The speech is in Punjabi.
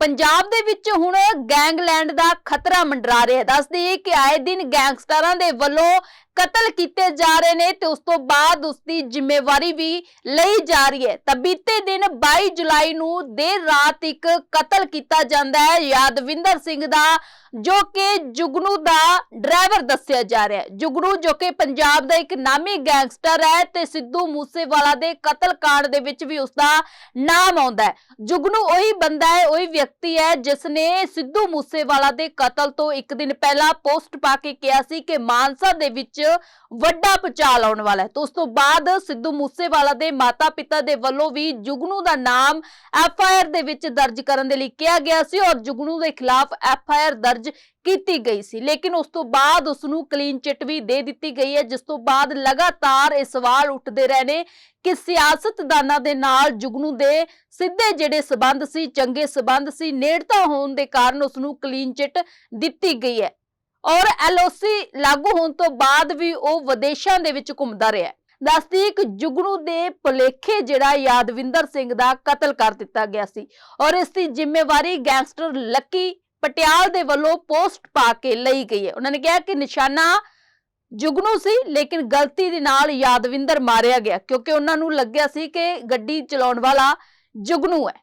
ਪੰਜਾਬ ਦੇ ਵਿੱਚ ਹੁਣ ਗੈਂਗਲੈਂਡ ਦਾ ਖਤਰਾ ਮੰਡਰਾ ਰਿਹਾ ਹੈ। ਦੱਸਦੀ ਕਿ ਆਏ ਦਿਨ ਗੈਂਗਸਟਰਾਂ ਦੇ ਵੱਲੋਂ ਕਤਲ ਕੀਤੇ ਜਾ ਰਹੇ ਨੇ ਤੇ ਉਸ ਤੋਂ ਬਾਅਦ ਉਸ ਦੀ ਜ਼ਿੰਮੇਵਾਰੀ ਵੀ ਲਈ ਜਾ ਰਹੀ ਹੈ। ਤਾਂ ਬੀਤੇ ਦਿਨ 22 ਜੁਲਾਈ ਨੂੰ ਦੇਰ ਰਾਤ ਇੱਕ ਕਤਲ ਕੀਤਾ ਜਾਂਦਾ ਹੈ। ਯਾਦਵਿੰਦਰ ਸਿੰਘ ਦਾ, ਜੋ ਕਿ ਜੁਗਨੂ ਦਾ ਡਰਾਈਵਰ ਦੱਸਿਆ ਜਾ ਰਿਹਾ ਹੈ। ਜੁਗਨੂ, ਜੋ ਕਿ ਪੰਜਾਬ ਦਾ ਇੱਕ ਨਾਮੀ ਗੈਂਗਸਟਰ ਹੈ ਤੇ ਸਿੱਧੂ ਮੂਸੇਵਾਲਾ ਦੇ ਕਤਲ ਕਾਂਡ ਦੇ ਵਿੱਚ ਵੀ ਉਸ ਦਾ ਨਾਮ ਆਉਂਦਾ ਹੈ। ਜੁਗਨੂ ਉਹੀ ਬੰਦਾ ਹੈ, ਉਹੀ ਵਿਅਕਤੀ ਹੈ ਜਿਸ ਨੇ ਸਿੱਧੂ ਮੂਸੇਵਾਲਾ ਦੇ ਕਤਲ ਤੋਂ ਇੱਕ ਦਿਨ ਪਹਿਲਾਂ ਪੋਸਟ ਪਾ ਕੇ ਕਿਹਾ ਸੀ ਕਿ ਮਾਨਸਾ ਦੇ ਵਿੱਚ ਵੱਡਾ ਭੁਚਾਲ ਆਉਣ ਵਾਲਾ ਹੈ। ਤੇ ਉਸ ਤੋਂ ਬਾਅਦ ਸਿੱਧੂ ਮੂਸੇਵਾਲਾ ਦੇ ਮਾਤਾ-ਪਿਤਾ ਦੇ ਵੱਲੋਂ ਵੀ ਜੁਗਨੂ ਦਾ ਨਾਮ ਐਫ ਆਈ ਆਰ ਦੇ ਵਿੱਚ ਦਰਜ ਕਰਨ ਦੇ ਲਈ ਕਿਹਾ ਗਿਆ ਸੀ ਔਰ ਜੁਗਨੂ ਦੇ ਖਿਲਾਫ ਐਫ ਆਈ ਆਰ ਦਰਜ ਕੀਤੀ ਗਈ ਸੀ। ਲੇਕਿਨ ਉਸ ਤੋਂ ਬਾਅਦ ਉਸ ਨੂੰ ਕਲੀਨ ਚਿੱਟ ਵੀ ਦੇ ਦਿੱਤੀ ਗਈ ਹੈ, ਜਿਸ ਤੋਂ ਬਾਅਦ ਲਗਾਤਾਰ ਇਹ ਸਵਾਲ ਉੱਠਦੇ ਰਹੇ ਨੇ ਕਿ ਸਿਆਸਤਦਾਨਾਂ ਦੇ ਨਾਲ ਜੁਗਨੂ ਦੇ ਸਿੱਧੇ ਜਿਹੜੇ ਸਬੰਧ ਸੀ, ਚੰਗੇ ਸਬੰਧ ਸੀ, ਨੇੜਤਾ ਹੋਣ ਦੇ ਕਾਰਨ ਉਸ ਨੂੰ ਕਲੀਨ ਚਿੱਟ ਦਿੱਤੀ ਗਈ ਹੈ। ਔਰ ਐਲਓਸੀ ਲਾਗੂ ਹੋਣ ਤੋਂ ਬਾਅਦ ਵੀ ਉਹ ਵਿਦੇਸ਼ਾਂ ਦੇ ਵਿੱਚ ਘੁੰਮਦਾ ਰਿਹਾ ਦੱਸਦੀ ਇੱਕ ਜੁਗਨੂ ਦੇ ਭੁਲੇਖੇ ਜਿਹੜਾ ਯਾਦਵਿੰਦਰ ਸਿੰਘ ਦਾ ਕਤਲ ਕਰ ਦਿੱਤਾ ਗਿਆ ਸੀ ਔਰ ਇਸ ਦੀ ਜ਼ਿੰਮੇਵਾਰੀ ਗੈਂਗਸਟਰ ਲੱਕੀ ਪਟਿਆਲ ਦੇ ਵੱਲੋਂ ਪੋਸਟ ਪਾ ਕੇ ਲਈ ਗਈ ਹੈ। ਉਹਨਾਂ ਨੇ ਕਿਹਾ ਕਿ ਨਿਸ਼ਾਨਾ ਜੁਗਨੂ ਸੀ, ਲੇਕਿਨ ਗਲਤੀ ਦੇ ਨਾਲ ਯਾਦਵਿੰਦਰ ਮਾਰਿਆ ਗਿਆ ਕਿਉਂਕਿ ਉਹਨਾਂ ਨੂੰ ਲੱਗਿਆ ਸੀ ਕਿ ਗੱਡੀ ਚਲਾਉਣ ਵਾਲਾ ਜੁਗਨੂ ਹੈ।